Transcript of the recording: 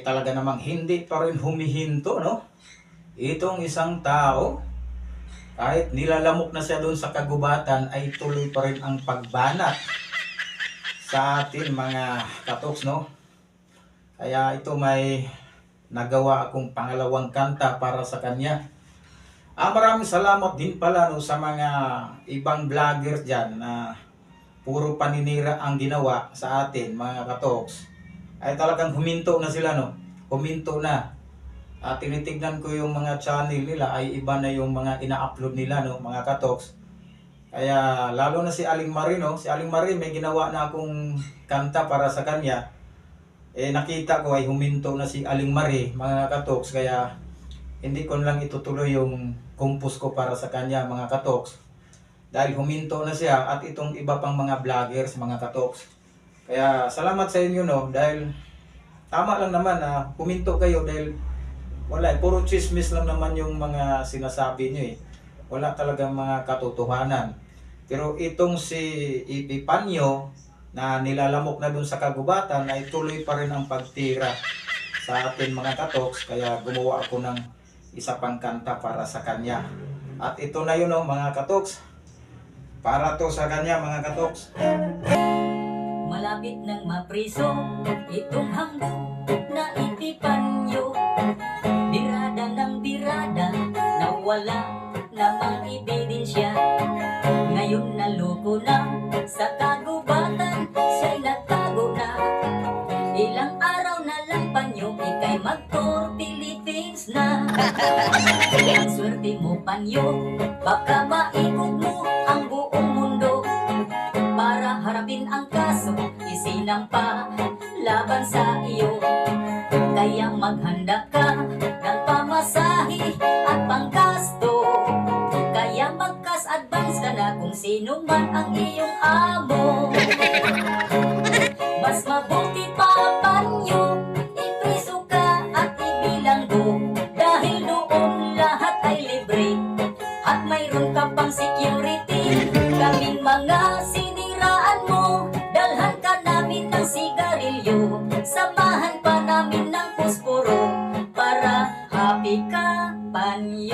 talaga namang hindi pa rin humihinto, no? Itong isang tao, kahit nilalamok na siya doon sa kagubatan, ay tuloy pa rin ang pagbanat sa atin mga katoks, no? Kaya ito may nagawa akong pangalawang kanta para sa kanya. Ah, maraming salamat din pala no, sa mga ibang vlogger dyan na puro paninira ang ginawa sa atin, mga katoks. Ay talagang huminto na sila, no? Huminto na. At tinitignan ko yung mga channel nila ay iba na yung mga ina-upload nila, no, mga katoks. Kaya lalo na si Aling Marie, no? Si Aling Marie may ginawa na akong kanta para sa kanya. Eh nakita ko ay huminto na si Aling Marie, mga katoks. Kaya hindi ko lang itutuloy yung compose ko para sa kanya, mga katoks. Dahil huminto na siya at itong iba pang mga vloggers, mga katoks. Kaya salamat sa inyo, no? Dahil tama lang naman na huminto kayo dahil wala, eh, puro chismis lang naman yung mga sinasabi nyo eh. Wala talagang mga katotohanan. Pero itong si Ipipanyo na nilalamok na dun sa kagubatan ay tuloy pa rin ang pagtira sa atin mga katoks. Kaya gumawa ako ng isa pang kanta para sa kanya. At ito na yun oh, mga katoks. Para to sa kanya mga katoks. Malapit nang mapriso Itong hanggang na itipanyo Birada ng birada Na wala namang ebidensya Ngayon naloko na Sa kagubatan Siya'y nagtago na. Ilang araw na lang panyo Ika'y mag-tour Philippines na. Ang swerte mo panyo Baka maikot harapin ang kaso isinampa laban sa iyo. Kaya maghanda ka ng pamasahe at panggasto. Kaya magkas advance ka na kung sino man ang iyong amo. Mas mabuti pa panyo ipriso ka at ibilanggo. Dahil doon lahat ay libre at mayroon ka pang samahan pa namin ng posporo para happy ka panya.